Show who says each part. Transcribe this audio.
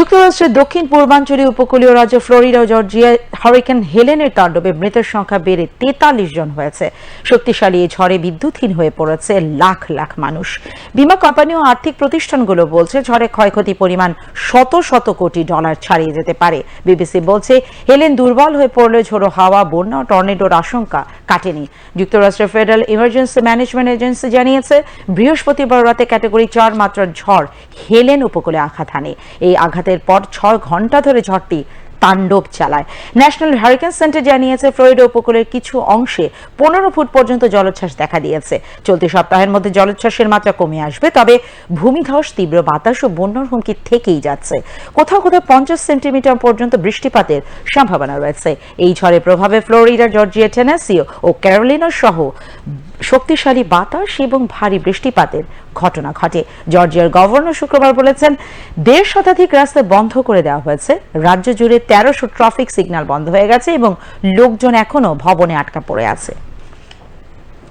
Speaker 1: যুক্তরাষ্ট্রের দক্ষিণ পূর্বাঞ্চলীয় উপকূলীয় রাজ্য ফ্লোরিডা ও জর্জিয়া হারিকেন হেলেনের তাণ্ডবে মৃতের সংখ্যা বেড়ে তেতাল্লিশ জন হয়েছে। শক্তিশালী এই ঝড়ে বিদ্যুৎহীন হয়ে পড়েছে লাখ লাখ মানুষ। বীমা কোম্পানি ও আর্থিক প্রতিষ্ঠানগুলো বলছে ঝড়ে ক্ষয়ক্ষতি পরিমাণ শত শত কোটি ডলার ছাড়িয়ে যেতে পারে। বিবিসি বলছে হেলেন দুর্বল হয়ে পড়লে ঝোড়ো হাওয়া, বন্যা ও টর্নেডোর আশঙ্কা কাটেনি। যুক্তরাষ্ট্রের ফেডারেল ইমার্জেন্সি ম্যানেজমেন্ট এজেন্সি জানিয়েছে, বৃহস্পতিবার রাতে ক্যাটাগরি চার মাত্রার ঝড় হেলেন উপকূলে আঘাত হানে। এই আঘাতের পর ছয় ঘণ্টা ধরে ঝড়টি তাণ্ডব চালায়। ন্যাশনাল হারিকেন সেন্টার জানিয়েছে, ফ্লোরিডা উপকূলের কিছু অংশে পনেরো ফুট পর্যন্ত জলোচ্ছ্বাস দেখা দিয়েছে। চলতি সপ্তাহের মধ্যে জলোচ্ছ্বাসের মাত্রা কমে আসবে, তবে ভূমিধস, তীব্র বাতাস ও বন্যার হুমকি থেকেই যাচ্ছে। কোথাও কোথাও পঞ্চাশ সেন্টিমিটার পর্যন্ত বৃষ্টিপাতের সম্ভাবনা রয়েছে। এই ঝড়ের প্রভাবে ফ্লোরিডা, জর্জিয়া, টেনেসিও ও ক্যারোলিনা সহ শক্তিশালী বাতাস এবং ভারী বৃষ্টিপাতের ঘটনা ঘটে। জর্জিয়ার গভর্নর শুক্রবার বলেছেন, দেড় শতাধিক রাস্তা বন্ধ করে দেওয়া হয়েছে। রাজ্য জুড়ে তেরোশো ট্রাফিক সিগন্যাল বন্ধ হয়ে গেছে এবং লোকজন এখনও ভবনে আটকা পড়ে আছে।